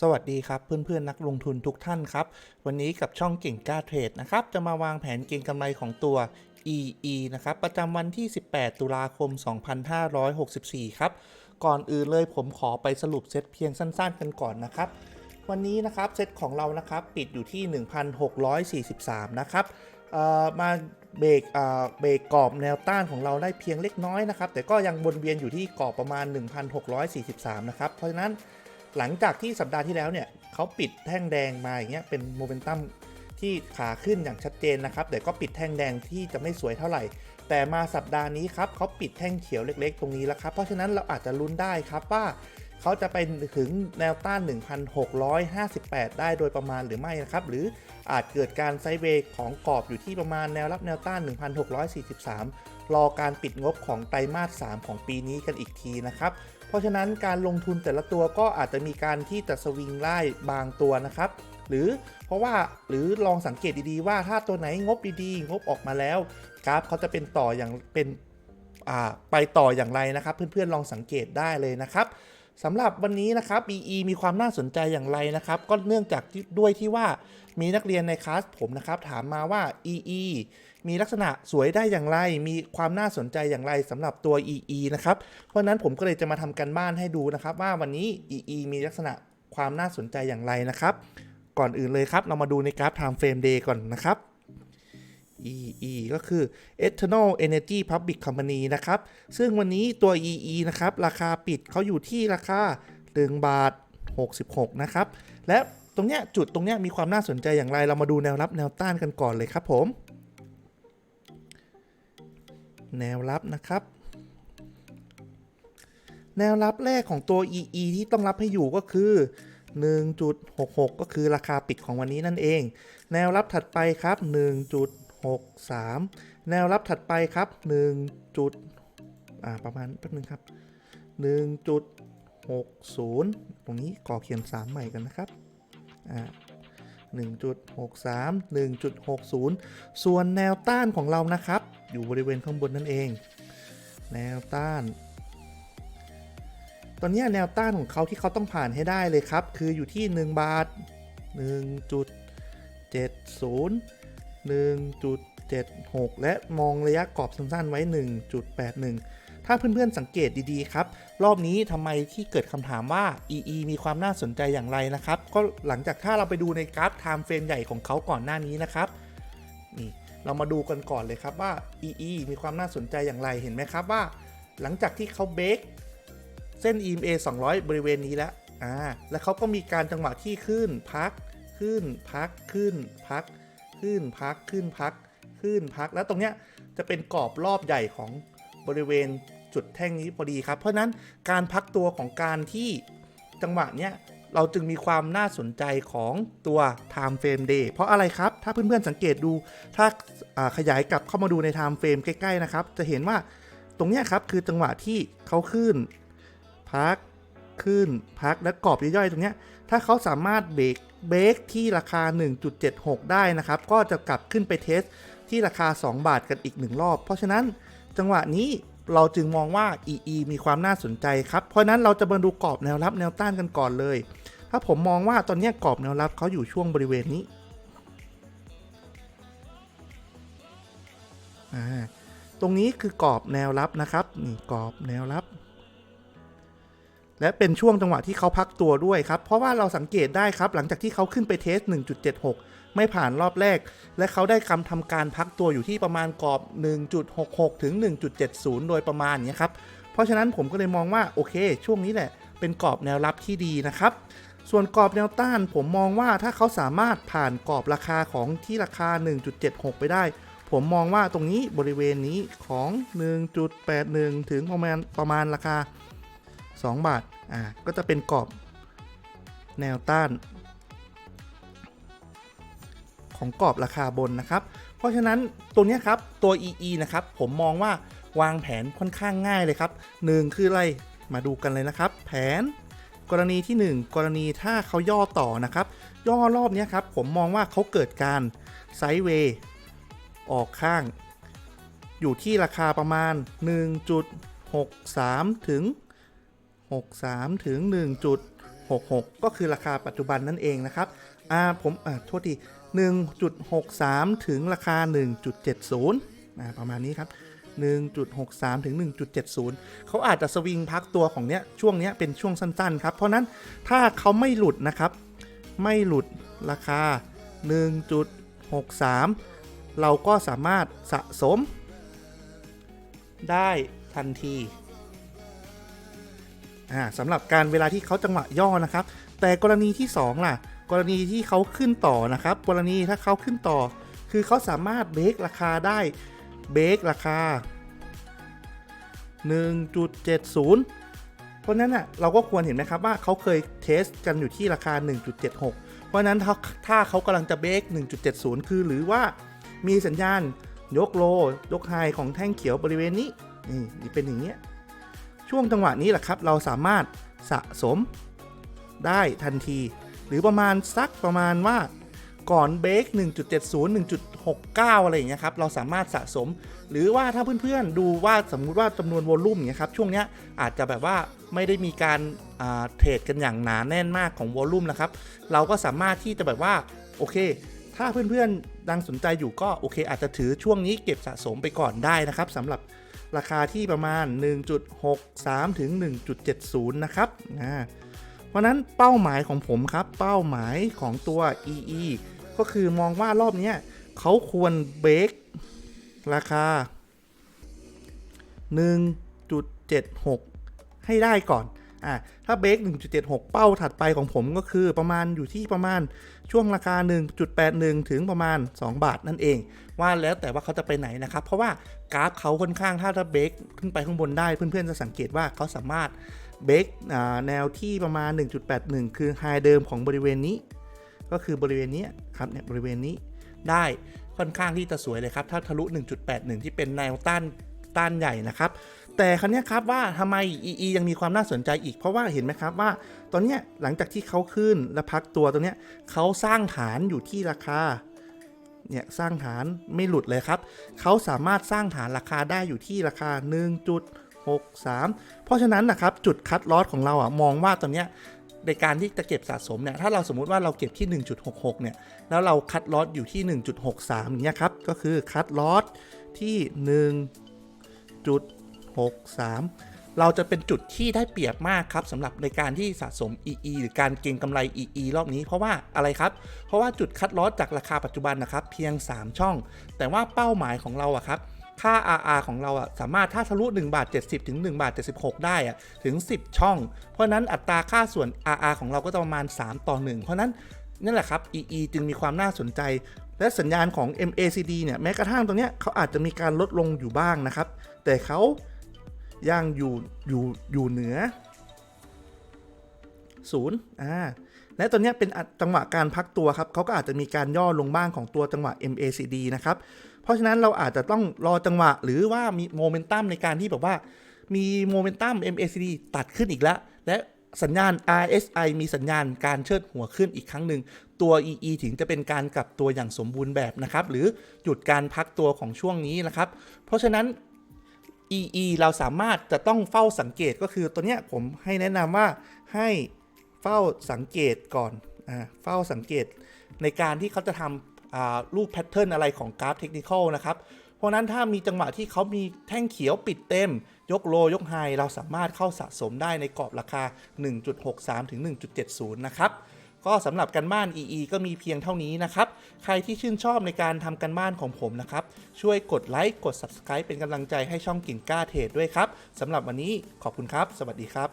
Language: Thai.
สวัสดีครับเพื่อนๆนักลงทุนทุกท่านครับ วันนี้กับช่องเก่งกล้าเทรดนะครับ จะมาวางแผนเก็งกำไรของตัว EE นะครับ ประจำวันที่ 18 ตุลาคม 2564 ครับ ก่อนอื่นเลยผมขอไปสรุปเซตเพียงสั้นๆกันก่อนนะครับ วันนี้นะครับเซตของเรานะครับปิดอยู่ที่ 1,643 นะครับมาเบรกเอ่อเบรกกรอบแนวต้านของเราได้เพียงเล็กน้อยนะครับ แต่ก็ยังวนเวียนอยู่ที่กรอบประมาณ 1,643 นะครับ เพราะฉะนั้น หลังจากที่สัปดาห์ที่แล้วเนี่ยเขาปิดแท่งแดงมาอย่างเงี้ยเป็นโมเมนตัมที่ขาขึ้นอย่างชัดเจนนะครับแต่ก็ปิดแท่งแดงที่จะไม่สวยเท่าไหร่ แต่มาสัปดาห์นี้ครับเขาปิดแท่งเขียวเล็กๆ ตรงนี้แล้วครับ เพราะฉะนั้นเราอาจจะลุ้นได้ครับว่าเขาจะไปถึงแนวต้าน 1,658 ได้โดยประมาณหรือไม่นะครับ หรืออาจเกิดการไซเวย์ของกรอบอยู่ที่ประมาณแนวรับแนวต้าน 1,643 รอการปิดงบของไตรมาส 3 ของปีนี้กันอีกทีนะครับ เพราะฉะนั้นการลงทุนแต่ละตัวก็อาจจะมีการที่จะสวิงไล่บางตัวนะครับ หรือเพราะว่าหรือลองสังเกตดีๆว่าถ้าตัวไหนงบดีๆ งบออกมาแล้ว กราฟเขาจะเป็นต่ออย่างเป็นอ่าไปต่ออย่างไรนะครับ เพื่อนๆลองสังเกตได้เลยนะครับสำหรับวันนี้นะครับ BE มีความน่าสนใจอย่างไรนะครับ ก็เนื่องจากด้วยที่ว่ามีนักเรียนในคลาสผมนะครับ ถามมาว่า EE มีลักษณะสวยได้อย่างไร มีความน่าสนใจอย่างไรสำหรับตัว EE นะครับ เพราะนั้นผมก็เลยจะมาทำกันบ้านให้ดูนะครับ ว่าวันนี้ EE มีลักษณะความน่าสนใจอย่างไรนะครับ ก่อนอื่นเลยครับ เรามาดูในกราฟ Time Frame Day ก่อนนะครับ EE ก็คือ Eternal Energy Public Company นะครับ ซึ่งวันนี้ตัว EE นะครับ ราคาปิดเขาอยู่ที่ราคา1บาท 66 นะครับ และตรงเนี้ยจุดตรงเนี้ยมีความน่าสนใจอย่างไร เรามาดูแนวรับแนวต้านกันก่อนเลยครับผม แนวรับนะครับ แนวรับแรกของตัว EE ที่ต้องรับให้อยู่ก็คือ 1.66 ก็คือราคาปิดของวันนี้นั่นเอง แนวรับถัดไปครับ 1.63 แนวรับถัดไปครับ 1. จุดอ่าประมาณแป๊บนึงครับ 1.60 ตรงนี้ขอเขียน 3 ใหม่กันนะครับอ่า1.63 1.60 ส่วนแนวต้านของเรานะครับ อยู่บริเวณข้างบนนั่นเอง แนวต้าน ตอนนี้แนวต้านของเขาที่เขาต้องผ่านให้ได้เลยครับ คืออยู่ที่ 1 บาท 1.70 1.76 และมองระยะกรอบสั้นๆไว้ 1.81 ถ้าเพื่อนๆสังเกตดีๆครับ รอบนี้ทำไมที่เกิดคำถามว่า EE มีความน่าสนใจอย่างไรนะครับ ก็หลังจากถ้าเราไปดูในกราฟ Time Frame ใหญ่ของเขาก่อนหน้านี้นะครับ เรามาดูกันก่อนเลยครับว่า EE มีความน่าสนใจอย่างไรเห็นไหมครับว่า หลังจากที่เขาเบรกเส้น EMA 200 บริเวณนี้แล้วอ่าแล้วเขาก็มีการจังหวะที่ขึ้นพัก ขึ้นพักขึ้นพัก ขึ้นพักขึ้นพัก ขึ้นพัก แล้วตรงเนี้ยจะเป็นกรอบรอบใหญ่ของบริเวณจุดแท่งนี้พอดีครับ เพราะฉะนั้นการพักตัวของการที่จังหวะเนี้ยเราจึงมีความน่าสนใจของตัว time frame day เพราะอะไรครับ ถ้าเพื่อนๆสังเกตดูถ้าาขยายกลับเข้ามาดูใน time frame ใกล้ๆนะครับจะเห็นว่าตรงนี้ครับคือจังหวะที่เขาขึ้นพักขึ้นพักและกรอบย่อยๆตรงนี้ถ้าเขาสามารถเบรกเบรกที่ราคา 1.76 ได้นะครับ ก็จะกลับขึ้นไปเทสที่ราคา 2 บาทกันอีกหนึ่งรอบ เพราะฉะนั้นจังหวะนี้เราจึงมองว่า EE มีความน่าสนใจครับ เพราะนั้นเราจะมาดูกรอบแนวรับแนวต้านกันก่อนเลย ถ้าผมมองว่าตอนนี้กรอบแนวรับเขาอยู่ช่วงบริเวณนี้ อ่าตรงนี้คือกรอบแนวรับนะครับนี่กรอบแนวรับ และเป็นช่วงจังหวะที่เขาพักตัวด้วยครับ เพราะว่าเราสังเกตได้ครับหลังจากที่เขาขึ้นไปเทส 1.76 ไม่ผ่านรอบแรก และเขาได้คำทำการพักตัวอยู่ที่ประมาณกรอบ 1.66 ถึง 1.70 โดยประมาณเนี้ยครับ เพราะฉะนั้นผมก็เลยมองว่าโอเค ช่วงนี้แหละเป็นกรอบแนวรับที่ดีนะครับส่วนกรอบแนวต้านผมมองว่าถ้าเขาสามารถผ่านกรอบราคาของที่ราคา 1.76 ไปได้ ผมมองว่าตรงนี้บริเวณนี้ของ 1.81 ถึงประมาณประมาณราคา 2 บาท อ่า ก็จะเป็นกรอบแนวต้าน ของกรอบราคาบนนะครับ เพราะฉะนั้นตัวเนี้ยครับตัว EE นะครับ ผมมองว่าวางแผนค่อนข้างง่ายเลยครับ 1 คืออะไร มาดูกันเลยนะครับ แผนกรณีที่ 1 กรณีถ้าเขาย่อต่อนะครับ ย่อรอบเนี้ยครับ ผมมองว่าเขาเกิดการไซด์เวย์ ออกข้าง อยู่ที่ราคาประมาณ 1.63 ถึง 63 ถึง 1.66 ก็คือราคาปัจจุบันนั่นเองนะครับอ่าผมอ่าโทษที1.63 ถึงราคา 1.70อ่าประมาณนี้ครับ 1.63 ถึง 1.70 เขาอาจจะสวิงพักตัวของเนี้ยช่วงเนี้ยเป็นช่วงสั้น ๆ ครับ เพราะนั้นถ้าเขาไม่หลุดนะครับ ไม่หลุดราคา 1.63 เราก็สามารถสะสม ได้ทันทีสำหรับการเวลาที่เขาจังหวะย่อนะครับ แต่กรณีที่ 2 ล่ะ กรณีที่เขาขึ้นต่อนะครับ กรณีถ้าเขาขึ้นต่อ คือเขาสามารถเบรกราคาได้เบรกราคา 1.70 เพราะนั้นอะเราก็ควรเห็นไหมครับว่าเขาเคยเทสกันอยู่ที่ราคา 1.76 เพราะนั้นถ้าถ้าเขากำลังจะเบรก1.70 คือหรือว่า มีสัญญาณ ยกโล ยกไฮของแท่งเขียวบริเวณนี้นี่เป็นอย่างเงี้ยช่วงจังหวะนี้แหละครับ เราสามารถสะสมได้ทันที หรือประมาณสักประมาณว่าก่อนเบรก1.70 1.69 อะไรอย่างเงี้ยครับ เราสามารถสะสม หรือว่าถ้าเพื่อนๆ ดูว่าสมมุติว่าจำนวนวอลลุ่มอย่างเงี้ยครับ ช่วงเนี้ยอาจจะแบบว่าไม่ได้มีการเทรดกันอย่างหนาแน่นมากของวอลลุ่มนะครับ เราก็สามารถที่จะแบบว่า โอเค ถ้าเพื่อนๆ ดังสนใจอยู่ก็โอเค อาจจะถือช่วงนี้เก็บสะสมไปก่อนได้นะครับสำหรับราคาที่ประมาณ 1.63 ถึง 1.70 นะครับอ่าเพราะฉะนั้นเป้าหมายของผมครับ เป้าหมายของตัว EE ก็คือมองว่ารอบนี้เขาควรเบรกราคา 1.76 ให้ได้ก่อน อ่าถ้าเบรก1.76 เป้าถัดไปของผมก็คือประมาณอยู่ที่ประมาณช่วงราคา 1.81 ถึงประมาณ 2 บาทนั่นเอง ว่าแล้วแต่ว่าเขาจะไปไหนนะครับ เพราะว่ากราฟเขาค่อนข้างถ้าถ้าเบรกขึ้นไปข้างบนได้เพื่อนๆจะสังเกตว่าเขาสามารถเบรกแนวที่ประมาณ 1.81 คือไฮเดิมของบริเวณนี้ ก็คือบริเวณนี้ครับเนี่ยบริเวณนี้ได้ค่อนข้างที่จะสวยเลยครับ ถ้าทะลุ 1.81 ที่เป็นแนวต้านต้านใหญ่นะครับ แต่ครั้นี้ครับว่าทำไม EE ยังมีความน่าสนใจอีก เพราะว่าเห็นไหมครับว่า ตอนนี้หลังจากที่เขาขึ้นและพักตัวตรงเนี้ยเขาสร้างฐานอยู่ที่ราคาเนี่ยสร้างฐานไม่หลุดเลยครับ เขาสามารถสร้างฐานราคาได้อยู่ที่ราคา 1.63 เพราะฉะนั้นนะครับจุดคัดลอสของเราอะมองว่าตอนเนี้ยในการที่จะเก็บสะสมเนี่ยถ้าเราสมมุติว่าเราเก็บที่ 1.66 เนี่ยแล้วเราคัดลอสอยู่ที่ 1.63อย่างเงี้ยครับก็คือคัดลอสที่ 1. 6 3 เราจะเป็นจุดที่ได้เปรียบมากครับสำหรับในการที่สะสม EE หรือการเก็งกำไร EE รอบนี้ เพราะว่าอะไรครับ เพราะว่าจุดคัดลอสจากราคาปัจจุบันนะครับเพียง 3 ช่อง แต่ว่าเป้าหมายของเราอะครับค่า RR ของเราอะสามารถถ้าทะลุ1บาท70 ถึง1บาท76 ได้อะถึง 10 ช่อง เพราะนั้นอัตราค่าส่วน RR ของเราก็จะประมาณ 3 ต่อ 1 เพราะฉะนั้นนั่นแหละครับ EE จึงมีความน่าสนใจ และสัญญาณของ MACD เนี่ยแม้กระทั่งตรงเนี้ยเขาอาจจะมีการลดลงอยู่บ้างนะครับ แต่เขา ยังอยู่อยู่อยู่เหนือศูนย์อ่าและตัวนี้เป็นจังหวะการพักตัวครับเขาก็อาจจะมีการย่อลงบ้างของตัวจังหวะ MACD นะครับ เพราะฉะนั้นเราอาจจะต้องรอจังหวะหรือว่ามีโมเมนตัมในการที่แบบว่า มีโมเมนตัม MACD ตัดขึ้นอีกแล้ว และสัญญาณ RSI มีสัญญาณการเชิดหัวขึ้นอีกครั้งหนึ่ง ตัว EE ถึงจะเป็นการกลับตัวอย่างสมบูรณ์แบบนะครับ หรือหยุดการพักตัวของช่วงนี้นะครับ เพราะฉะนั้น EE เราสามารถจะต้องเฝ้าสังเกตก็คือตัวเนี้ยผมให้แนะนำว่าให้เฝ้าสังเกตก่อนอ่าเฝ้าสังเกตในการที่เขาจะทำอ่ารูปแพทเทิร์นอะไรของกราฟเทคนิคอลนะครับ เพราะฉะนั้นถ้ามีจังหวะที่เขามีแท่งเขียวปิดเต็ม ยกโลยกไฮเราสามารถเข้าสะสมได้ในกรอบราคา 1.63 ถึง 1.70 นะครับ ก็สำหรับการบ้าน EE ก็มีเพียงเท่านี้นะครับ ใครที่ชื่นชอบในการทำการบ้านของผมนะครับ ช่วยกดไลค์กด Subscribe เป็นกำลังใจให้ช่องกิ่งก้าเทรดด้วยครับสำหรับวันนี้ขอบคุณครับ สวัสดีครับ